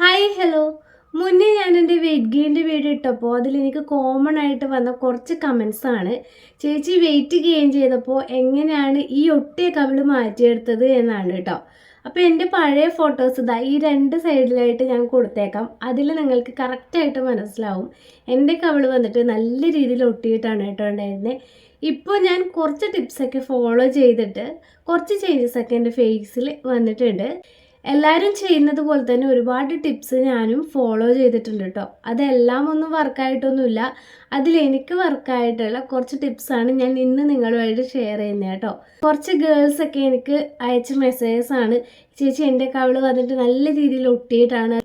Hi hello മുന്നേ ഞാൻ എന്റെ വെയിറ്റ് ഗെയിന്റെ വീഡിയോ ഇട്ടപ്പോൾ അതിൽ എനിക്ക് കോമൺ ആയിട്ട് വന്ന കുറച്ച് കമൻസ് ആണ്. ചേച്ചി വെയിറ്റ് ഗെയിൻ ചെയ്തപ്പോൾ എങ്ങനെയാണ് ഈ ഒട്ടിയ കവിൾ മാറ്റിയെടുത്തത് എന്നാണ് കേട്ടോ. അപ്പോൾ എന്റെ പഴയ ഫോട്ടോസ് ഇതാ ഈ രണ്ട് സൈഡിലായിട്ട് ഞാൻ കൊടുത്തേക്കാം. അതിൽ നിങ്ങൾക്ക് കറക്റ്റായിട്ട് മനസ്സിലാവും. എന്റെ കവിൾ വന്നിട്ട് നല്ല രീതിയിൽ ഒട്ടിയിട്ടാണ് കേട്ടോ ഉണ്ടായിരുന്നത് ഇപ്പോൾ ഞാൻ കുറച്ച് ടിപ്സൊക്കെ ഫോളോ ചെയ്തിട്ട് കുറച്ച് ചേഞ്ചസ് ഒക്കെ എന്റെ ഫേസിൽ വന്നിട്ടുണ്ട്. എല്ലാവരും ചെയ്യുന്നത് പോലെ തന്നെ ഒരുപാട് ടിപ്സ് ഞാനും ഫോളോ ചെയ്തിട്ടുണ്ട് കേട്ടോ. അതെല്ലാം ഒന്നും വർക്കായിട്ടൊന്നുമില്ല. അതിൽ എനിക്ക് വർക്കായിട്ടുള്ള കുറച്ച് ടിപ്സാണ് ഞാൻ ഇന്ന് നിങ്ങളുമായിട്ട് ഷെയർ ചെയ്യുന്നത് കേട്ടോ. കുറച്ച് ഗേൾസൊക്കെ എനിക്ക് അയച്ച മെസ്സേജസ് ആണ്. ചേച്ചി എന്റെ കവൾ വന്നിട്ട് നല്ല രീതിയിൽ ഒട്ടിയിട്ടാണ്.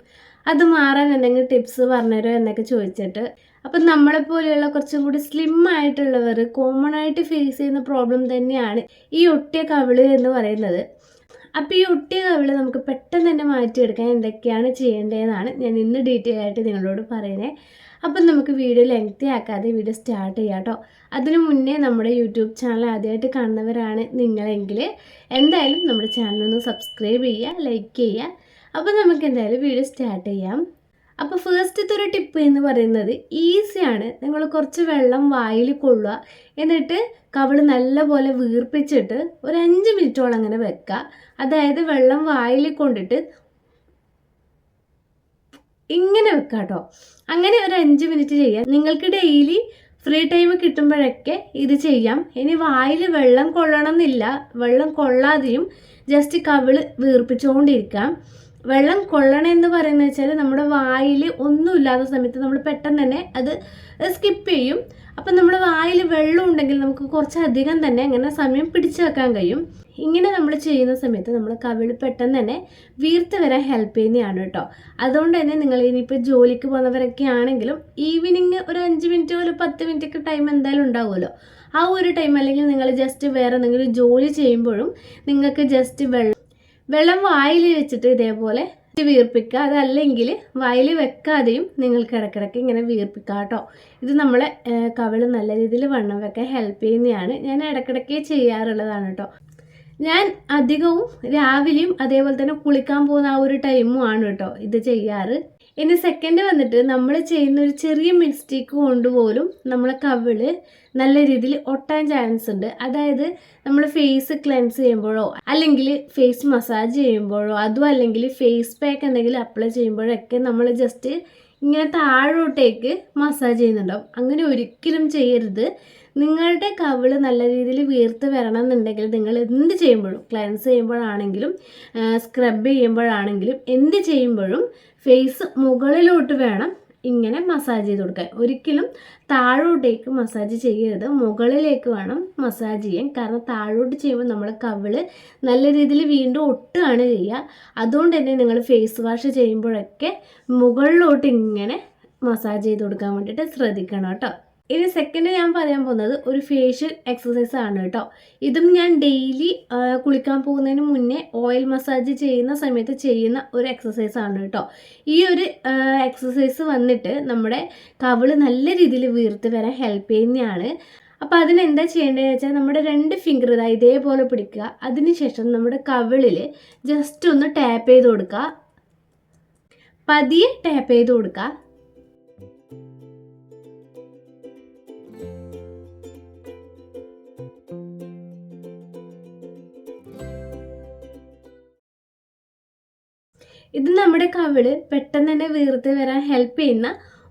അത് മാറാൻ എന്തെങ്കിലും ടിപ്സ് പറഞ്ഞുതരോ എന്നൊക്കെ ചോദിച്ചിട്ട്. അപ്പം നമ്മളെ പോലെയുള്ള കുറച്ചും കൂടി സ്ലിം ആയിട്ടുള്ളവർ കോമൺ ആയിട്ട് ഫേസ് ചെയ്യുന്ന പ്രോബ്ലം തന്നെയാണ് ഈ ഒട്ടിയ കവിൾ എന്ന് പറയുന്നത്. അപ്പോൾ ഈ ഒട്ടിയ കവിൾ നമുക്ക് പെട്ടെന്ന് തന്നെ മാറ്റിയെടുക്കാൻ എന്തൊക്കെയാണ് ചെയ്യേണ്ടതെന്നാണ് ഞാൻ ഇന്ന് ഡീറ്റെയിൽ ആയിട്ട് നിങ്ങളോട് പറയുന്നത് അപ്പം നമുക്ക് വീഡിയോ ലെങ്തി ആക്കാതെ വീഡിയോ സ്റ്റാർട്ട് ചെയ്യാം കേട്ടോ അതിനു മുന്നേ നമ്മുടെ യൂട്യൂബ് ചാനൽ ആദ്യമായിട്ട് കാണുന്നവരാണ് നിങ്ങളെങ്കിൽ എന്തായാലും നമ്മുടെ ചാനൽ ഒന്ന് സബ്സ്ക്രൈബ് ചെയ്യുക ലൈക്ക് ചെയ്യുക. അപ്പോൾ നമുക്ക് എന്തായാലും വീഡിയോ സ്റ്റാർട്ട് ചെയ്യാം. അപ്പോൾ ഫസ്റ്റത്തെ ഒരു ടിപ്പ് എന്ന് പറയുന്നത് ഈസിയാണ് നിങ്ങൾ കുറച്ച് വെള്ളം വായിൽ കൊള്ളുക. എന്നിട്ട് കവൾ നല്ലപോലെ വീർപ്പിച്ചിട്ട് ഒരു അഞ്ച് മിനിറ്റോളം അങ്ങനെ വെക്കുക. അതായത് വെള്ളം വായിൽ കൊണ്ടിട്ട് ഇങ്ങനെ വെക്കുക കേട്ടോ അങ്ങനെ ഒരു അഞ്ച് മിനിറ്റ് ചെയ്യാം. നിങ്ങൾക്ക് ഡെയിലി ഫ്രീ ടൈം കിട്ടുമ്പോഴൊക്കെ ഇത് ചെയ്യാം. ഇനി വായിൽ വെള്ളം കൊള്ളണം എന്നില്ല. വെള്ളം കൊള്ളാതെയും ജസ്റ്റ് കവിൾ വീർപ്പിച്ചുകൊണ്ടിരിക്കാം വെള്ളം കൊള്ളണം എന്ന് പറയുന്നത് വെച്ചാൽ നമ്മുടെ വായിൽ ഒന്നുമില്ലാത്ത സമയത്ത് നമ്മൾ പെട്ടെന്ന് തന്നെ അത് സ്കിപ്പ് ചെയ്യും. അപ്പം നമ്മുടെ വായിൽ വെള്ളം ഉണ്ടെങ്കിൽ നമുക്ക് കുറച്ചധികം തന്നെ അങ്ങനെ സമയം പിടിച്ചു വെക്കാൻ കഴിയും. ഇങ്ങനെ നമ്മൾ ചെയ്യുന്ന സമയത്ത് നമ്മൾ കവിൾ പെട്ടെന്ന് തന്നെ വീർത്ത് വരാൻ ഹെൽപ്പ് ചെയ്യുന്നതാണ് കേട്ടോ. അതുകൊണ്ട് തന്നെ നിങ്ങൾ ഇനിയിപ്പോൾ ജോലിക്ക് പോകുന്നവരൊക്കെ ആണെങ്കിലും ഈവനിങ് ഒരു അഞ്ച് മിനിറ്റ് ഒരു പത്ത് മിനിറ്റ് ഒക്കെ ടൈം എന്തായാലും ഉണ്ടാവുമല്ലോ. ആ ഒരു ടൈം അല്ലെങ്കിൽ നിങ്ങൾ ജസ്റ്റ് വേറെ എന്തെങ്കിലും ജോലി ചെയ്യുമ്പോഴും നിങ്ങൾക്ക് ജസ്റ്റ് വെള്ളം വെള്ളം വായിൽ വെച്ചിട്ട് ഇതേപോലെ വീർപ്പിക്കുക. അതല്ലെങ്കിൽ വായിൽ വെക്കാതെയും നിങ്ങൾക്ക് ഇടയ്ക്കിടയ്ക്ക് ഇങ്ങനെ വീർപ്പിക്കുക കേട്ടോ. ഇത് നമ്മളെ കവിൾ നല്ല രീതിയിൽ വണ്ണം വെക്കാൻ ഹെൽപ്പ് ചെയ്യുന്നതാണ് ഞാൻ ഇടയ്ക്കിടയ്ക്ക് ചെയ്യാറുള്ളതാണ് കേട്ടോ. ഞാൻ അധികവും രാവിലെയും അതേപോലെ തന്നെ കുളിക്കാൻ പോകുന്ന ആ ഒരു ടൈമും ആണ് കേട്ടോ ഇത് ചെയ്യാറ്. ഇനി സെക്കൻഡ് വന്നിട്ട് നമ്മൾ ചെയ്യുന്ന ഒരു ചെറിയ മിസ്റ്റേക്ക് കൊണ്ടുപോലും നമ്മളെ കവിൾ നല്ല രീതിയിൽ ഒട്ടാൻ ചാൻസ് ഉണ്ട്. അതായത് നമ്മൾ ഫേസ് ക്ലെൻസ് ചെയ്യുമ്പോഴോ അല്ലെങ്കിൽ ഫേസ് മസാജ് ചെയ്യുമ്പോഴോ അതും അല്ലെങ്കിൽ ഫേസ് പാക്ക് എന്തെങ്കിലും അപ്ലൈ ചെയ്യുമ്പോഴൊക്കെ നമ്മൾ ജസ്റ്റ് ഇങ്ങനെ താഴോട്ടേക്ക് മസാജ് ചെയ്യുന്നുണ്ടാവും. അങ്ങനെ ഒരിക്കലും ചെയ്യരുത്. നിങ്ങളുടെ കവിൾ നല്ല രീതിയിൽ വീർത്ത് വരണം എന്നുണ്ടെങ്കിൽ നിങ്ങൾ എന്ത് ചെയ്യുമ്പോഴും ക്ലൻസ് ചെയ്യുമ്പോഴാണെങ്കിലും സ്ക്രബ് ചെയ്യുമ്പോഴാണെങ്കിലും എന്ത് ചെയ്യുമ്പോഴും ഫേസ് മുകളിലോട്ട് വേണം. ഇങ്ങനെ മസാജ് ചെയ്ത് കൊടുക്കുക ഒരിക്കലും താഴോട്ടേക്ക് മസാജ് ചെയ്യരുത്. മുകളിലേക്ക് വേണം മസാജ് ചെയ്യാൻ. കാരണം താഴോട്ട് ചെയ്യുമ്പോൾ നമ്മൾ കവിൾ നല്ല രീതിയിൽ വീണ്ടും ഒട്ടുകയാണ് ചെയ്യുക. അതുകൊണ്ട് തന്നെ നിങ്ങൾ ഫേസ് വാഷ് ചെയ്യുമ്പോഴൊക്കെ മുകളിലോട്ട് ഇങ്ങനെ മസാജ് ചെയ്ത് കൊടുക്കാൻ വേണ്ടിയിട്ട് ശ്രദ്ധിക്കണം കേട്ടോ. ഇനി സെക്കൻഡ് ഞാൻ പറയാൻ പോകുന്നത് ഒരു ഫേഷ്യൽ എക്സസൈസ് ആണ് കേട്ടോ. ഇതും ഞാൻ ഡെയിലി കുളിക്കാൻ പോകുന്നതിന് മുന്നേ ഓയിൽ മസാജ് ചെയ്യുന്ന സമയത്ത് ചെയ്യുന്ന ഒരു എക്സസൈസ് ആണ് കേട്ടോ. ഈ ഒരു എക്സസൈസ് വന്നിട്ട് നമ്മുടെ കവിൾ നല്ല രീതിയിൽ വീർത്ത് വരാൻ ഹെൽപ്പ് ചെയ്യുന്നതാണ് അപ്പോൾ അതിനെന്താ ചെയ്യേണ്ടതെന്ന് വെച്ചാൽ നമ്മുടെ രണ്ട് ഫിംഗർ ഇതാ ഇതേപോലെ പിടിക്കുക. അതിനുശേഷം നമ്മുടെ കവിളിൽ ജസ്റ്റ് ഒന്ന് ടാപ്പ് ചെയ്ത് കൊടുക്കുക. പതിയെ ടാപ്പ് ചെയ്ത് കൊടുക്കുക. ഇത് നമ്മുടെ കവിൾ പെട്ടെന്ന് തന്നെ വീർത്ത് വരാൻ ഹെൽപ്പ് ചെയ്യുന്ന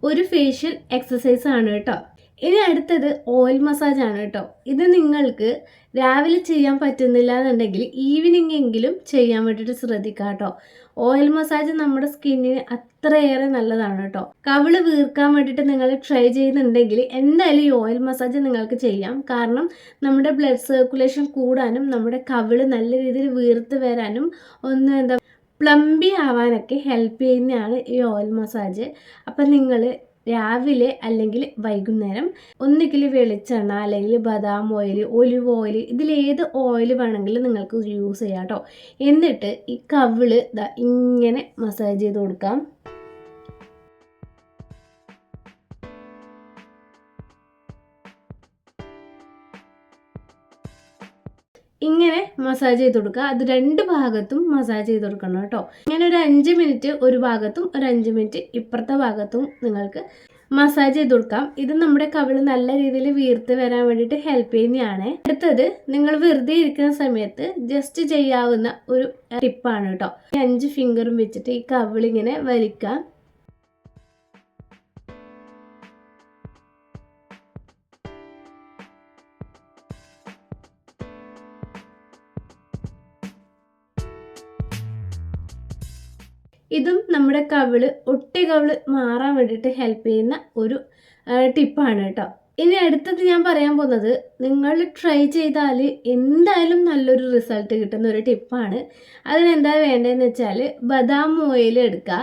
ഒരു ഫേഷ്യൽ എക്സസൈസ് ആണ് കേട്ടോ. ഇനി അടുത്തത് ഓയിൽ മസാജ് ആണ് കേട്ടോ. ഇത് നിങ്ങൾക്ക് രാവിലെ ചെയ്യാൻ പറ്റുന്നില്ല എന്നുണ്ടെങ്കിൽ ഈവനിങ് എങ്കിലും ചെയ്യാൻ വേണ്ടിയിട്ട് ശ്രദ്ധിക്കുക കേട്ടോ. ഓയിൽ മസാജ് നമ്മുടെ സ്കിന്നിന് അത്രയേറെ നല്ലതാണ് കേട്ടോ. കവിൾ വീർക്കാൻ വേണ്ടിയിട്ട് നിങ്ങൾ ട്രൈ ചെയ്യുന്നുണ്ടെങ്കിൽ എന്തായാലും ഈ ഓയിൽ മസാജ് നിങ്ങൾക്ക് ചെയ്യാം. കാരണം നമ്മുടെ ബ്ലഡ് സർക്കുലേഷൻ കൂടാനും നമ്മുടെ കവിൾ നല്ല രീതിയിൽ വീർത്ത് വരാനും ഒന്ന് എന്താ പ്ലംബി ആവാനൊക്കെ ഹെൽപ്പ് ചെയ്യുന്നതാണ് ഈ ഓയിൽ മസാജ് അപ്പം നിങ്ങൾ രാവിലെ അല്ലെങ്കിൽ വൈകുന്നേരം ഒന്നുകിൽ വെളിച്ചെണ്ണ അല്ലെങ്കിൽ ബദാം ഓയിൽ ഒലിവ് ഓയിൽ ഇതിലേത് ഓയിൽ വേണമെങ്കിലും നിങ്ങൾക്ക് യൂസ് ചെയ്യാം കേട്ടോ എന്നിട്ട് ഈ കവിൾ ഇങ്ങനെ മസാജ് ചെയ്ത് കൊടുക്കാം. ഇങ്ങനെ മസാജ് ചെയ്ത് കൊടുക്കുക. അത് രണ്ട് ഭാഗത്തും മസാജ് ചെയ്ത് കൊടുക്കണം കേട്ടോ. ഇങ്ങനെ ഒരു അഞ്ച് മിനിറ്റ് ഒരു ഭാഗത്തും ഒരു അഞ്ച് മിനിറ്റ് ഇപ്പുറത്തെ ഭാഗത്തും നിങ്ങൾക്ക് മസാജ് ചെയ്ത് കൊടുക്കാം. ഇത് നമ്മുടെ കവിൾ നല്ല രീതിയിൽ വീർത്ത് വരാൻ വേണ്ടിയിട്ട് ഹെൽപ്പ് ചെയ്യുന്നതാണ്. അടുത്തത് നിങ്ങൾ വെറുതെ ഇരിക്കുന്ന സമയത്ത് ജസ്റ്റ് ചെയ്യാവുന്ന ഒരു ടിപ്പാണ് കേട്ടോ. അഞ്ച് ഫിംഗറും വെച്ചിട്ട് ഈ കവിളിങ്ങനെ വലിക്കാം ഇതും നമ്മുടെ കവിൾ ഒട്ടി കവിൾ മാറാൻ വേണ്ടിയിട്ട് ഹെൽപ്പ് ചെയ്യുന്ന ഒരു ടിപ്പാണ് കേട്ടോ. ഇനി അടുത്തത് ഞാൻ പറയാൻ പോകുന്നത് നിങ്ങൾ ട്രൈ ചെയ്താൽ എന്തായാലും നല്ലൊരു റിസൾട്ട് കിട്ടുന്ന ഒരു ടിപ്പാണ് അതിനെന്താ വേണ്ടതെന്ന് വെച്ചാൽ ബദാം ഓയിൽ എടുക്കുക.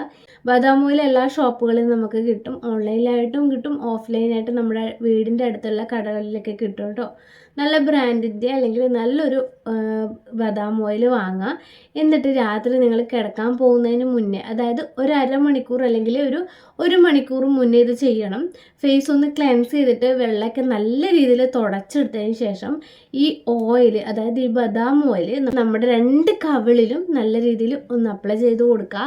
ബദാം ഓയിൽ എല്ലാ ഷോപ്പുകളിലും നമുക്ക് കിട്ടും. ഓൺലൈനിലായിട്ടും കിട്ടും. ഓഫ്ലൈനായിട്ടും നമ്മുടെ വീടിന്റെ അടുത്തുള്ള കടകളിലൊക്കെ കിട്ടും കേട്ടോ. നല്ല ബ്രാൻഡിന്റെ അല്ലെങ്കിൽ നല്ലൊരു ബദാം ഓയിൽ വാങ്ങുക എന്നിട്ട് രാത്രി നിങ്ങൾ കിടക്കാൻ പോകുന്നതിന് മുന്നേ അതായത് ഒരു അരമണിക്കൂർ അല്ലെങ്കിൽ ഒരു ഒരു മണിക്കൂർ മുന്നേ ഇത് ചെയ്യണം. ഫേസ് ഒന്ന് ക്ലെൻസ് ചെയ്തിട്ട് വെള്ളമൊക്കെ നല്ല രീതിയിൽ തുടച്ചെടുത്തതിന് ശേഷം ഈ ഓയിൽ അതായത് ഈ ബദാം ഓയിൽ നമ്മുടെ രണ്ട് കവിളിലും നല്ല രീതിയിൽ ഒന്ന് അപ്ലൈ ചെയ്ത് കൊടുക്കുക.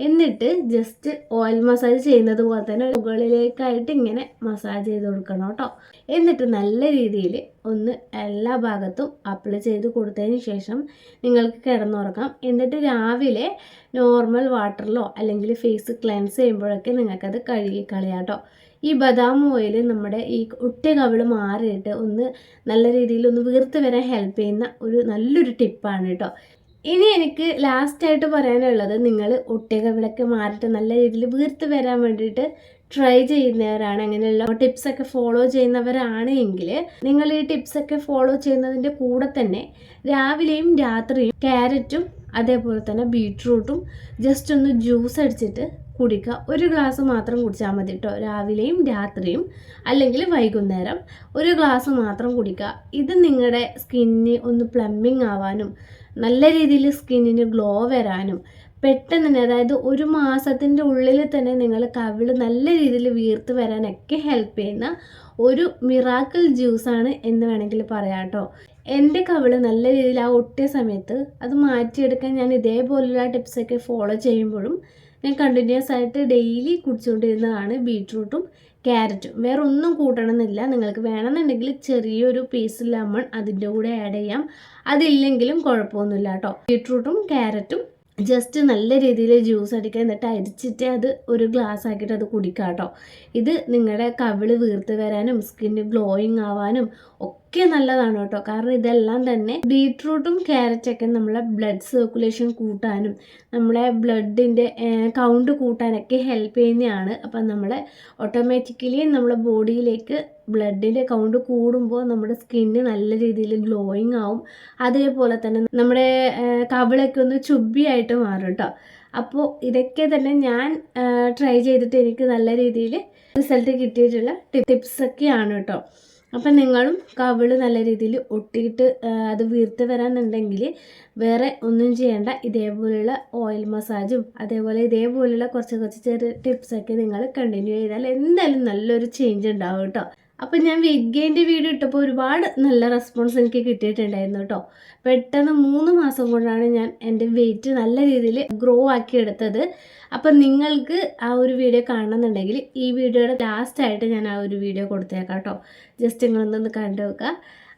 എന്നിട്ട് ജസ്റ്റ് ഓയിൽ മസാജ് ചെയ്യുന്നത് പോലെ തന്നെ മുകളിലേക്കായിട്ട് ഇങ്ങനെ മസാജ് ചെയ്ത് കൊടുക്കണം കേട്ടോ. എന്നിട്ട് നല്ല രീതിയിൽ ഒന്ന് എല്ലാ ഭാഗത്തും അപ്ലൈ ചെയ്ത് കൊടുത്തതിന് ശേഷം നിങ്ങൾക്ക് കിടന്നുറങ്ങാം. എന്നിട്ട് രാവിലെ നോർമൽ വാട്ടറിലോ അല്ലെങ്കിൽ ഫേസ് ക്ലെൻസ് ചെയ്യുമ്പോഴൊക്കെ നിങ്ങൾക്കത് കഴുകി കളയാട്ടോ ഈ ബദാം ഓയിൽ നമ്മുടെ ഈ ഒട്ടിയ കവിൾ മാറിയിട്ട് ഒന്ന് നല്ല രീതിയിൽ ഒന്ന് വീർത്ത് വരാൻ ഹെൽപ്പ് ചെയ്യുന്ന ഒരു നല്ലൊരു ടിപ്പാണ് കേട്ടോ ഇനി എനിക്ക് ലാസ്റ്റായിട്ട് പറയാനുള്ളത് നിങ്ങൾ ഒട്ടിയ കവിളൊക്കെ മാറിയിട്ട് നല്ല രീതിയിൽ വീർത്ത് വരാൻ വേണ്ടിയിട്ട് ട്രൈ ചെയ്യുന്നവരാണ്. അങ്ങനെയുള്ള ടിപ്സൊക്കെ ഫോളോ ചെയ്യുന്നവരാണ് എങ്കിൽ നിങ്ങൾ ഈ ടിപ്സൊക്കെ ഫോളോ ചെയ്യുന്നതിന്റെ കൂടെ തന്നെ രാവിലെയും രാത്രിയും ക്യാരറ്റും അതേപോലെ തന്നെ ബീട്രൂട്ടും ജസ്റ്റ് ഒന്ന് ജ്യൂസ് അടിച്ചിട്ട് കുടിക്കുക. ഒരു ഗ്ലാസ് മാത്രം കുടിച്ചാൽ മതി കേട്ടോ രാവിലെയും രാത്രിയും അല്ലെങ്കിൽ വൈകുന്നേരം ഒരു ഗ്ലാസ് മാത്രം കുടിക്കുക. ഇത് നിങ്ങളുടെ സ്കിന്നിന് ഒന്ന് പ്ലംബിങ് ആവാനും നല്ല രീതിയിൽ സ്കിന്നിന് ഗ്ലോ വരാനും പെട്ടെന്ന് തന്നെ അതായത് ഒരു മാസത്തിന്റെ ഉള്ളിൽ തന്നെ നിങ്ങൾ കവിൾ നല്ല രീതിയിൽ വീർത്ത് വരാനൊക്കെ ഹെൽപ്പ് ചെയ്യുന്ന ഒരു മിറാക്കിൾ ജ്യൂസാണ് എന്ന് വേണമെങ്കിൽ പറയാം കേട്ടോ. എന്റെ കവിൾ നല്ല രീതിയിൽ ആ ഒട്ടിയ സമയത്ത് അത് മാറ്റിയെടുക്കാൻ ഞാൻ ഇതേപോലുള്ള ടിപ്സൊക്കെ ഫോളോ ചെയ്യുമ്പോഴും ഞാൻ കണ്ടിന്യൂസ് ആയിട്ട് ഡെയിലി കുടിച്ചുകൊണ്ടിരുന്നതാണ് ബീട്രൂട്ടും ക്യാരറ്റും വേറെ ഒന്നും കൂട്ടണമെന്നില്ല. നിങ്ങൾക്ക് വേണമെന്നുണ്ടെങ്കിൽ ചെറിയൊരു പീസ് ലെമൺ അതിന്റെ കൂടെ ആഡ് ചെയ്യാം. അതില്ലെങ്കിലും കുഴപ്പമൊന്നുമില്ല കേട്ടോ. ബീട്രൂട്ടും ക്യാരറ്റും ജസ്റ്റ് നല്ല രീതിയിൽ ജ്യൂസ് അടിക്കുക എന്നിട്ട് അരിച്ചിട്ട് അത് ഒരു ഗ്ലാസ് ആക്കിയിട്ട് അത് കുടിക്കുക കേട്ടോ. ഇത് നിങ്ങളുടെ കവിൾ വീർത്ത് വരാനും സ്കിന്ന് ഗ്ലോയിങ് ആവാനും ഒക്കെ നല്ലതാണ് കേട്ടോ. കാരണം ഇതെല്ലാം തന്നെ ബീട്രൂട്ടും ക്യാരറ്റൊക്കെ നമ്മളെ ബ്ലഡ് സർക്കുലേഷൻ കൂട്ടാനും നമ്മളെ ബ്ലഡിന്റെ കൗണ്ട് കൂട്ടാനൊക്കെ ഹെൽപ്പ് ചെയ്യുന്നതാണ്. അപ്പം നമ്മളെ ഓട്ടോമാറ്റിക്കലി നമ്മുടെ ബോഡിയിലേക്ക് ബ്ലഡിന്റെ കൗണ്ട് കൂടുമ്പോൾ നമ്മുടെ സ്കിന്ന് നല്ല രീതിയിൽ ഗ്ലോയിങ് ആവും. അതേപോലെ തന്നെ നമ്മുടെ കവിളൊക്കെ ഒന്ന് ചുബിയായിട്ട് മാറും കേട്ടോ. അപ്പോൾ ഇതൊക്കെ തന്നെ ഞാൻ ട്രൈ ചെയ്തിട്ട് എനിക്ക് നല്ല രീതിയിൽ റിസൾട്ട് കിട്ടിയിട്ടുള്ള ടിപ്സൊക്കെയാണ് കേട്ടോ. അപ്പം നിങ്ങളും കവിൾ നല്ല രീതിയിൽ ഒട്ടിയിട്ട് അത് വീർത്ത് വരാന്നുണ്ടെങ്കിൽ വേറെ ഒന്നും ചെയ്യേണ്ട. ഇതേപോലെയുള്ള ഓയിൽ മസാജും അതേപോലെ ഇതേപോലെയുള്ള കുറച്ച് കുറച്ച് ചെറിയ ടിപ്സൊക്കെ നിങ്ങൾ കണ്ടിന്യൂ ചെയ്താൽ എന്തായാലും നല്ലൊരു ചേഞ്ച് ഉണ്ടാവും കേട്ടോ. അപ്പം ഞാൻ വെഗ്ഗേന്റെ വീഡിയോ ഇട്ടപ്പോൾ ഒരുപാട് നല്ല റെസ്പോൺസ് എനിക്ക് കിട്ടിയിട്ടുണ്ടായിരുന്നു കേട്ടോ പെട്ടെന്ന് മൂന്ന് മാസം കൊണ്ടാണ് ഞാൻ എന്റെ വെയിറ്റ് നല്ല രീതിയിൽ ഗ്രോ ആക്കി എടുത്തത്. അപ്പം നിങ്ങൾക്ക് ആ ഒരു വീഡിയോ കാണണമെന്നുണ്ടെങ്കിൽ ഈ വീഡിയോയുടെ ലാസ്റ്റായിട്ട് ഞാൻ ആ ഒരു വീഡിയോ കൊടുത്തേക്കാം കേട്ടോ ജസ്റ്റ് നിങ്ങളൊന്നൊന്ന് കണ്ടു വെക്കുക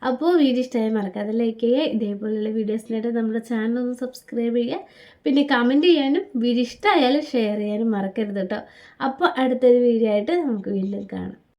അപ്പോൾ വീഡിയോ ഇഷ്ടമായി മറക്കാതെ ലൈക്ക് ചെയ്യുക. ഇതേപോലെയുള്ള വീഡിയോസിനായിട്ട് നമ്മുടെ ചാനൽ ഒന്ന് സബ്സ്ക്രൈബ് ചെയ്യുക. പിന്നെ കമന്റ് ചെയ്യാനും വീഡിയോ ഇഷ്ടമായാലും ഷെയർ ചെയ്യാനും മറക്കരുത് കേട്ടോ അപ്പോൾ അടുത്തൊരു വീഡിയോ ആയിട്ട് നമുക്ക് വീണ്ടും കാണാം.